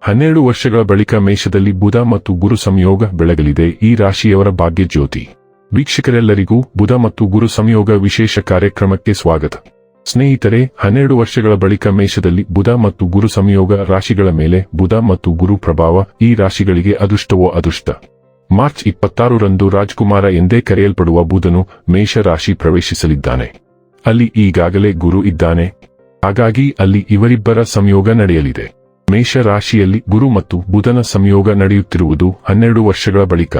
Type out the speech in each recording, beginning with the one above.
ಹನ್ನೆರಡು ವರ್ಷಗಳ ಬಳಿಕ ಮೇಷದಲ್ಲಿ ಬುಧ ಮತ್ತು ಗುರು ಸಂಯೋಗ ಬೆಳಗಲಿದೆ. ಈ ರಾಶಿಯವರ ಭಾಗ್ಯ ಜ್ಯೋತಿ ವೀಕ್ಷಕರೆಲ್ಲರಿಗೂ ಬುಧ ಮತ್ತು ಗುರು ಸಂಯೋಗ ವಿಶೇಷ ಕಾರ್ಯಕ್ರಮಕ್ಕೆ ಸ್ವಾಗತ. ಸ್ನೇಹಿತರೆ, ಹನ್ನೆರಡು ವರ್ಷಗಳ ಬಳಿಕ ಮೇಷದಲ್ಲಿ ಬುಧ ಮತ್ತು ಗುರು ಸಂಯೋಗ ರಾಶಿಗಳ ಮೇಲೆ ಬುಧ ಮತ್ತು ಗುರು ಪ್ರಭಾವ ಈ ರಾಶಿಗಳಿಗೆ ಅದೃಷ್ಟವೋ ಅದೃಷ್ಟ? ಮಾರ್ಚ್ ಇಪ್ಪತ್ತಾರರಂದು ರಾಜ್ಕುಮಾರ ಎಂದೇ ಕರೆಯಲ್ಪಡುವ ಬುಧನು ಮೇಷ ರಾಶಿ ಪ್ರವೇಶಿಸಲಿದ್ದಾನೆ. ಅಲ್ಲಿ ಈಗಾಗಲೇ ಗುರು ಇದ್ದಾನೆ. ಹಾಗಾಗಿ ಅಲ್ಲಿ ಇವರಿಬ್ಬರ ಸಂಯೋಗ ನಡೆಯಲಿದೆ. ಮೇಷ ರಾಶಿಯಲ್ಲಿ ಗುರು ಮತ್ತು ಬುಧನ ಸಂಯೋಗ ನಡೆಯುತ್ತಿರುವುದು ಹನ್ನೆರಡು ವರ್ಷಗಳ ಬಳಿಕ.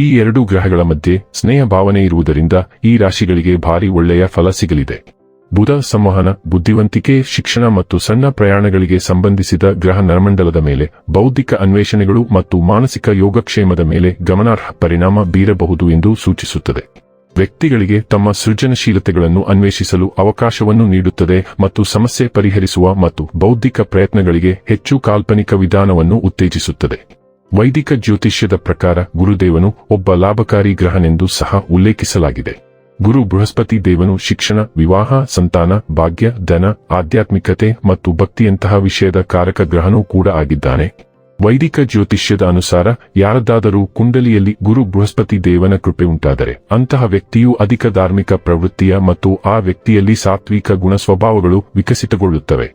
ಈ ಎರಡು ಗ್ರಹಗಳ ಮಧ್ಯೆ ಸ್ನೇಹ ಭಾವನೆ ಇರುವುದರಿಂದ ಈ ರಾಶಿಗಳಿಗೆ ಭಾರಿ ಒಳ್ಳೆಯ ಫಲ ಸಿಗಲಿದೆ. ಬುಧ ಸಂವಹನ ಬುದ್ಧಿವಂತಿಕೆ, ಶಿಕ್ಷಣ ಮತ್ತು ಸಣ್ಣ ಪ್ರಯಾಣಗಳಿಗೆ ಸಂಬಂಧಿಸಿದ ಗ್ರಹ ನರಮಂಡಲದ ಮೇಲೆ ಬೌದ್ಧಿಕ ಅನ್ವೇಷಣೆಗಳು ಮತ್ತು ಮಾನಸಿಕ ಯೋಗಕ್ಷೇಮದ ಮೇಲೆ ಗಮನಾರ್ಹ ಪರಿಣಾಮ ಬೀರಬಹುದು ಎಂದು ಸೂಚಿಸುತ್ತದೆ. ವ್ಯಕ್ತಿಗಳಿಗೆ ತಮ್ಮ ಸೃಜನಶೀಲತೆಗಳನ್ನು ಅನ್ವೇಷಿಸಲು ಅವಕಾಶವನ್ನು ನೀಡುತ್ತದೆ ಮತ್ತು ಸಮಸ್ಯೆ ಪರಿಹರಿಸುವ ಮತ್ತು ಬೌದ್ಧಿಕ ಪ್ರಯತ್ನಗಳಿಗೆ ಹೆಚ್ಚು ಕಾಲ್ಪನಿಕ ವಿಧಾನವನ್ನು ಉತ್ತೇಜಿಸುತ್ತದೆ. ವೈದಿಕ ಜ್ಯೋತಿಷ್ಯದ ಪ್ರಕಾರ ಗುರುದೇವನು ಒಬ್ಬ ಲಾಭಕಾರಿ ಗ್ರಹನೆಂದು ಸಹ ಉಲ್ಲೇಖಿಸಲಾಗಿದೆ. ಗುರು ಬೃಹಸ್ಪತಿ ದೇವನು ಶಿಕ್ಷಣ, ವಿವಾಹ, ಸಂತಾನ, ಭಾಗ್ಯ, ಧನ, ಆಧ್ಯಾತ್ಮಿಕತೆ ಮತ್ತು ಭಕ್ತಿಯಂತಹ ವಿಷಯದ ಕಾರಕ ಗ್ರಹನೂ ಕೂಡ ಆಗಿದ್ದಾನೆ. ವೈದಿಕ ಜ್ಯೋತಿಷ್ಯದ ಅನುಸಾರ ಯಾರದಾದರೂ ಕುಂಡಲಿಯಲ್ಲಿ ಗುರು ಬೃಹಸ್ಪತಿ ದೇವನ ಕೃಪೆ ಉಂಟಾದರೆ ಅಂತಹ ವ್ಯಕ್ತಿಯು ಅಧಿಕ ಧಾರ್ಮಿಕ ಪ್ರವೃತ್ತಿಯ ಮತ್ತು ಆ ವ್ಯಕ್ತಿಯಲ್ಲಿ ಸಾತ್ವಿಕ ಗುಣ ಸ್ವಭಾವಗಳು ವಿಕಸಿತಗೊಳ್ಳುತ್ತವೆ.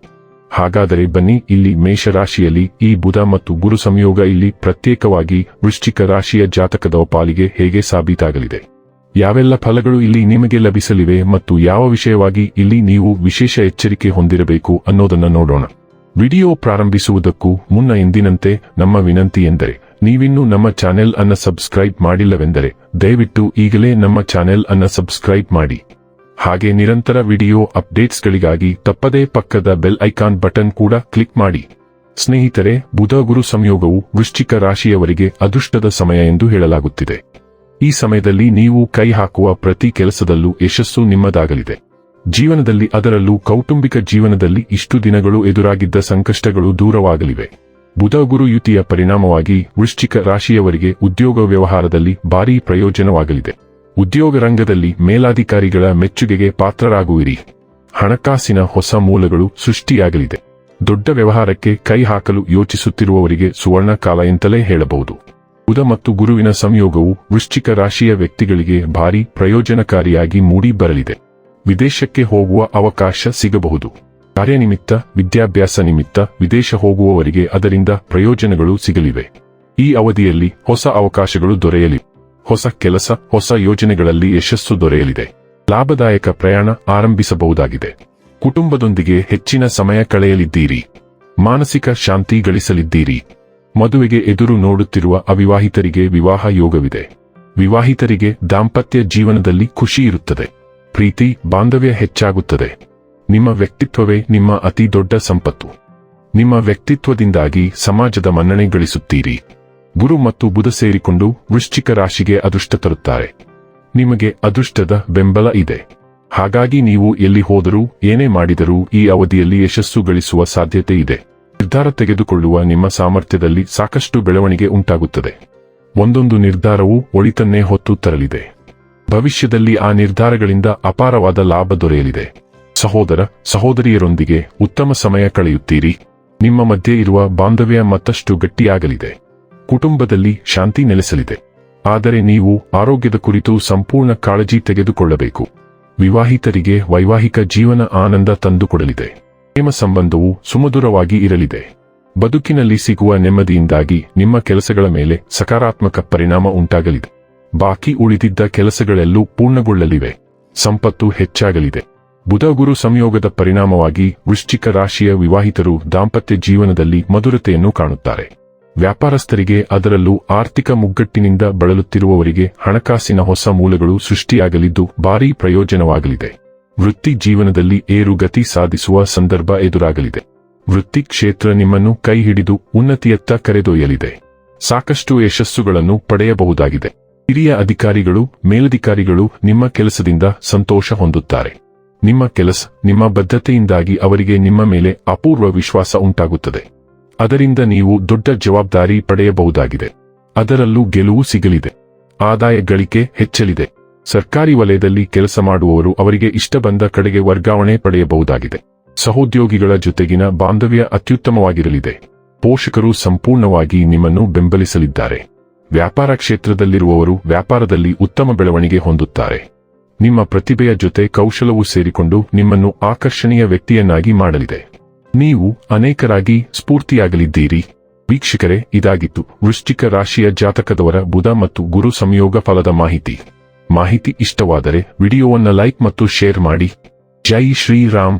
ಹಾಗಾದರೆ ಬನ್ನಿ ಇಲ್ಲಿ ಮೇಷರಾಶಿಯಲ್ಲಿ ಈ ಬುಧ ಮತ್ತು ಗುರು ಸಂಯೋಗ ಇಲ್ಲಿ ಪ್ರತ್ಯೇಕವಾಗಿ ವೃಶ್ಚಿಕ ರಾಶಿಯ ಜಾತಕದ ಪಾಲಿಗೆ ಹೇಗೆ ಸಾಬೀತಾಗಲಿದೆ? ಯಾವೆಲ್ಲ ಫಲಗಳು ಇಲ್ಲಿ ನಿಮಗೆ ಲಭಿಸಲಿವೆ ಮತ್ತು ಯಾವ ವಿಷಯವಾಗಿ ಇಲ್ಲಿ ನೀವು ವಿಶೇಷ ಎಚ್ಚರಿಕೆ ಹೊಂದಿರಬೇಕು ಅನ್ನೋದನ್ನ ನೋಡೋಣ. ವಿಡಿಯೋ ಪ್ರಾರಂಭಿಸುವುದಕ್ಕೂ ಮುನ್ನ ಎಂದಿನಂತೆ ನಮ್ಮ ವಿನಂತಿ ಎಂದರೆ, ನೀವಿನ್ನೂ ನಮ್ಮ ಚಾನೆಲ್ ಅನ್ನ ಸಬ್ಸ್ಕ್ರೈಬ್ ಮಾಡಿಲ್ಲವೆಂದರೆ, ದಯವಿಟ್ಟು ಈಗಲೇ ನಮ್ಮ ಚಾನೆಲ್ ಅನ್ನ ಸಬ್ಸ್ಕ್ರೈಬ್ ಮಾಡಿ. ಹಾಗೆ ನಿರಂತರ ವಿಡಿಯೋ ಅಪ್ಡೇಟ್ಸ್ಗಳಿಗಾಗಿ ತಪ್ಪದೇ ಪಕ್ಕದ ಬೆಲ್ ಐಕಾನ್ ಬಟನ್ ಕೂಡ ಕ್ಲಿಕ್ ಮಾಡಿ. ಸ್ನೇಹಿತರೆ, ಬುಧ ಗುರು ಸಂಯೋಗವು ವೃಶ್ಚಿಕ ರಾಶಿಯವರಿಗೆ ಅದೃಷ್ಟದ ಸಮಯ ಎಂದು ಹೇಳಲಾಗುತ್ತಿದೆ. ಈ ಸಮಯದಲ್ಲಿ ನೀವು ಕೈ ಹಾಕುವ ಪ್ರತಿ ಕೆಲಸದಲ್ಲೂ ಯಶಸ್ಸು ನಿಮ್ಮದಾಗಲಿದೆ. ಜೀವನದಲ್ಲಿ ಅದರಲ್ಲೂ ಕೌಟುಂಬಿಕ ಜೀವನದಲ್ಲಿ ಇಷ್ಟು ದಿನಗಳು ಎದುರಾಗಿದ್ದ ಸಂಕಷ್ಟಗಳು ದೂರವಾಗಲಿವೆ. ಬುಧ ಗುರು ಯುತಿಯ ಪರಿಣಾಮವಾಗಿ ವೃಶ್ಚಿಕ ರಾಶಿಯವರಿಗೆ ಉದ್ಯೋಗ ವ್ಯವಹಾರದಲ್ಲಿ ಭಾರೀ ಪ್ರಯೋಜನವಾಗಲಿದೆ. ಉದ್ಯೋಗ ರಂಗದಲ್ಲಿ ಮೇಲಾಧಿಕಾರಿಗಳ ಮೆಚ್ಚುಗೆಗೆ ಪಾತ್ರರಾಗುವಿರಿ. ಹಣಕಾಸಿನ ಹೊಸ ಮೂಲಗಳು ಸೃಷ್ಟಿಯಾಗಲಿದೆ. ದೊಡ್ಡ ವ್ಯವಹಾರಕ್ಕೆ ಕೈ ಹಾಕಲು ಯೋಚಿಸುತ್ತಿರುವವರಿಗೆ ಸುವರ್ಣ ಕಾಲ ಎಂತಲೇ ಹೇಳಬಹುದು. ಬುಧ ಮತ್ತು ಗುರುವಿನ ಸಂಯೋಗವು ವೃಶ್ಚಿಕ ರಾಶಿಯ ವ್ಯಕ್ತಿಗಳಿಗೆ ಭಾರೀ ಪ್ರಯೋಜನಕಾರಿಯಾಗಿ ಮೂಡಿ ಬರಲಿದೆ ವಿದೇಶಕ್ಕೆ ಹೋಗುವ ಅವಕಾಶ ಸಿಗಬಹುದು. ಕಾರ್ಯನಿಮಿತ್ತ, ವಿದ್ಯಾಭ್ಯಾಸ ನಿಮಿತ್ತ ವಿದೇಶ ಹೋಗುವವರಿಗೆ ಅದರಿಂದ ಪ್ರಯೋಜನಗಳು ಸಿಗಲಿವೆ. ಈ ಅವಧಿಯಲ್ಲಿ ಹೊಸ ಅವಕಾಶಗಳು ದೊರೆಯಲಿವೆ ಹೊಸ ಕೆಲಸ, ಹೊಸ ಯೋಜನೆಗಳಲ್ಲಿ ಯಶಸ್ಸು ದೊರೆಯಲಿದೆ. ಲಾಭದಾಯಕ ಪ್ರಯಾಣ ಆರಂಭಿಸಬಹುದಾಗಿದೆ. ಕುಟುಂಬದೊಂದಿಗೆ ಹೆಚ್ಚಿನ ಸಮಯ ಕಳೆಯಲಿದ್ದೀರಿ. ಮಾನಸಿಕ ಶಾಂತಿ ಗಳಿಸಲಿದ್ದೀರಿ. ಮದುವೆಗೆ ಎದುರು ನೋಡುತ್ತಿರುವ ಅವಿವಾಹಿತರಿಗೆ ವಿವಾಹ ಯೋಗವಿದೆ. ವಿವಾಹಿತರಿಗೆ ದಾಂಪತ್ಯ ಜೀವನದಲ್ಲಿ ಖುಷಿ ಇರುತ್ತದೆ. ಪ್ರೀತಿ ಬಾಂಧವ್ಯ ಹೆಚ್ಚಾಗುತ್ತದೆ. ನಿಮ್ಮ ವ್ಯಕ್ತಿತ್ವವೇ ನಿಮ್ಮ ಅತಿ ದೊಡ್ಡ ಸಂಪತ್ತು. ನಿಮ್ಮ ವ್ಯಕ್ತಿತ್ವದಿಂದಾಗಿ ಸಮಾಜದ ಮನ್ನಣೆ ಗಳಿಸುತ್ತೀರಿ. ಗುರು ಮತ್ತು ಬುಧ ಸೇರಿಕೊಂಡು ವೃಶ್ಚಿಕ ರಾಶಿಗೆ ಅದೃಷ್ಟ ತರುತ್ತಾರೆ. ನಿಮಗೆ ಅದೃಷ್ಟದ ಬೆಂಬಲ ಇದೆ. ಹಾಗಾಗಿ ನೀವು ಎಲ್ಲಿ ಹೋದರೂ, ಏನೇ ಮಾಡಿದರೂ ಈ ಅವಧಿಯಲ್ಲಿ ಯಶಸ್ಸು ಗಳಿಸುವ ಸಾಧ್ಯತೆ ಇದೆ. ನಿರ್ಧಾರ ತೆಗೆದುಕೊಳ್ಳುವ ನಿಮ್ಮ ಸಾಮರ್ಥ್ಯದಲ್ಲಿ ಸಾಕಷ್ಟು ಬೆಳವಣಿಗೆ ಉಂಟಾಗುತ್ತದೆ. ಒಂದೊಂದು ನಿರ್ಧಾರವು ಒಳಿತನ್ನೇ ಹೊತ್ತು ತರಲಿದೆ. ಭವಿಷ್ಯದಲ್ಲಿ ಆ ನಿರ್ಧಾರಗಳಿಂದ ಅಪಾರವಾದ ಲಾಭ ದೊರೆಯಲಿದೆ. ಸಹೋದರ, ಸಹೋದರಿಯರೊಂದಿಗೆ ಉತ್ತಮ ಸಮಯ ಕಳೆಯುತ್ತೀರಿ. ನಿಮ್ಮ ಮಧ್ಯೆ ಇರುವ ಬಾಂಧವ್ಯ ಮತ್ತಷ್ಟು ಗಟ್ಟಿಯಾಗಲಿದೆ. ಕುಟುಂಬದಲ್ಲಿ ಶಾಂತಿ ನೆಲೆಸಲಿದೆ. ಆದರೆ ನೀವು ಆರೋಗ್ಯದ ಕುರಿತು ಸಂಪೂರ್ಣ ಕಾಳಜಿ ತೆಗೆದುಕೊಳ್ಳಬೇಕು. ವಿವಾಹಿತರಿಗೆ ವೈವಾಹಿಕ ಜೀವನ ಆನಂದ ತಂದುಕೊಡಲಿದೆ. ಪ್ರೇಮ ಸಂಬಂಧವು ಸುಮಧುರವಾಗಿ ಇರಲಿದೆ. ಬದುಕಿನಲ್ಲಿ ಸಿಗುವ ನೆಮ್ಮದಿಯಿಂದಾಗಿ ನಿಮ್ಮ ಕೆಲಸಗಳ ಮೇಲೆ ಸಕಾರಾತ್ಮಕ ಪರಿಣಾಮ ಉಂಟಾಗಲಿದೆ. ಬಾಕಿ ಉಳಿದಿದ್ದ ಕೆಲಸಗಳೆಲ್ಲೂ ಪೂರ್ಣಗೊಳ್ಳಲಿವೆ. ಸಂಪತ್ತು ಹೆಚ್ಚಾಗಲಿದೆ. ಬುಧ ಗುರು ಸಂಯೋಗದ ಪರಿಣಾಮವಾಗಿ ವೃಶ್ಚಿಕ ರಾಶಿಯ ವಿವಾಹಿತರು ದಾಂಪತ್ಯ ಜೀವನದಲ್ಲಿ ಮಧುರತೆಯನ್ನು ಕಾಣುತ್ತಾರೆ. ವ್ಯಾಪಾರಸ್ಥರಿಗೆ ಅದರಲ್ಲೂ ಆರ್ಥಿಕ ಮುಗ್ಗಟ್ಟಿನಿಂದ ಬಳಲುತ್ತಿರುವವರಿಗೆ ಹಣಕಾಸಿನ ಹೊಸ ಮೂಲಗಳು ಸೃಷ್ಟಿಯಾಗಲಿದ್ದು ಭಾರೀ ಪ್ರಯೋಜನವಾಗಲಿದೆ. ವೃತ್ತಿ ಜೀವನದಲ್ಲಿ ಏರುಗತಿ ಸಾಧಿಸುವ ಸಂದರ್ಭ ಎದುರಾಗಲಿದೆ. ವೃತ್ತಿ ಕ್ಷೇತ್ರ ನಿಮ್ಮನ್ನು ಕೈ ಹಿಡಿದು ಉನ್ನತಿಯತ್ತ ಕರೆದೊಯ್ಯಲಿದೆ. ಸಾಕಷ್ಟು ಯಶಸ್ಸುಗಳನ್ನು ಪಡೆಯಬಹುದಾಗಿದೆ. ಹಿರಿಯ ಅಧಿಕಾರಿಗಳು, ಮೇಲಧಿಕಾರಿಗಳು ನಿಮ್ಮ ಕೆಲಸದಿಂದ ಸಂತೋಷ ಹೊಂದುತ್ತಾರೆ. ನಿಮ್ಮ ಕೆಲಸ ನಿಮ್ಮ ಬದ್ಧತೆಯಿಂದಾಗಿ ಅವರಿಗೆ ನಿಮ್ಮ ಮೇಲೆ ಅಪೂರ್ವ ವಿಶ್ವಾಸ ಉಂಟಾಗುತ್ತದೆ. ಅದರಿಂದ ನೀವು ದೊಡ್ಡ ಜವಾಬ್ದಾರಿ ಪಡೆಯಬಹುದಾಗಿದೆ. ಅದರಲ್ಲೂ ಗೆಲುವು ಸಿಗಲಿದೆ. ಆದಾಯ ಗಳಿಕೆ ಹೆಚ್ಚಲಿದೆ. ಸರ್ಕಾರಿ ವಲಯದಲ್ಲಿ ಕೆಲಸ ಮಾಡುವವರು ಅವರಿಗೆ ಇಷ್ಟ ಬಂದ ಕಡೆಗೆ ವರ್ಗಾವಣೆ ಪಡೆಯಬಹುದಾಗಿದೆ. ಸಹೋದ್ಯೋಗಿಗಳ ಜೊತೆಗಿನ ಬಾಂಧವ್ಯ ಅತ್ಯುತ್ತಮವಾಗಿರಲಿದೆ. ಪೋಷಕರು ಸಂಪೂರ್ಣವಾಗಿ ನಿಮ್ಮನ್ನು ಬೆಂಬಲಿಸಲಿದ್ದಾರೆ. ವ್ಯಾಪಾರ ಕ್ಷೇತ್ರದಲ್ಲಿರುವವರು ವ್ಯಾಪಾರದಲ್ಲಿ ಉತ್ತಮ ಬೆಳವಣಿಗೆ ಹೊಂದುತ್ತಾರೆ. ನಿಮ್ಮ ಪ್ರತಿಭೆಯ ಜೊತೆ ಕೌಶಲವು ಸೇರಿಕೊಂಡು ನಿಮ್ಮನ್ನು ಆಕರ್ಷಣೀಯ ವ್ಯಕ್ತಿಯನ್ನಾಗಿ ಮಾಡಲಿದೆ. ನೀವು ಅನೇಕರಾಗಿ ಸ್ಫೂರ್ತಿಯಾಗಲಿದ್ದೀರಿ. ವೀಕ್ಷಕರೇ, ಇದಾಗಿತ್ತು ವೃಶ್ಚಿಕ ರಾಶಿಯ ಜಾತಕದವರ ಬುಧ ಮತ್ತು ಗುರು ಸಂಯೋಗ ಫಲದ ಮಾಹಿತಿ. ಮಾಹಿತಿ ಇಷ್ಟವಾದರೆ ವಿಡಿಯೋವನ್ನು ಲೈಕ್ ಮತ್ತು ಶೇರ್ ಮಾಡಿ. ಜೈ ಶ್ರೀರಾಮ್.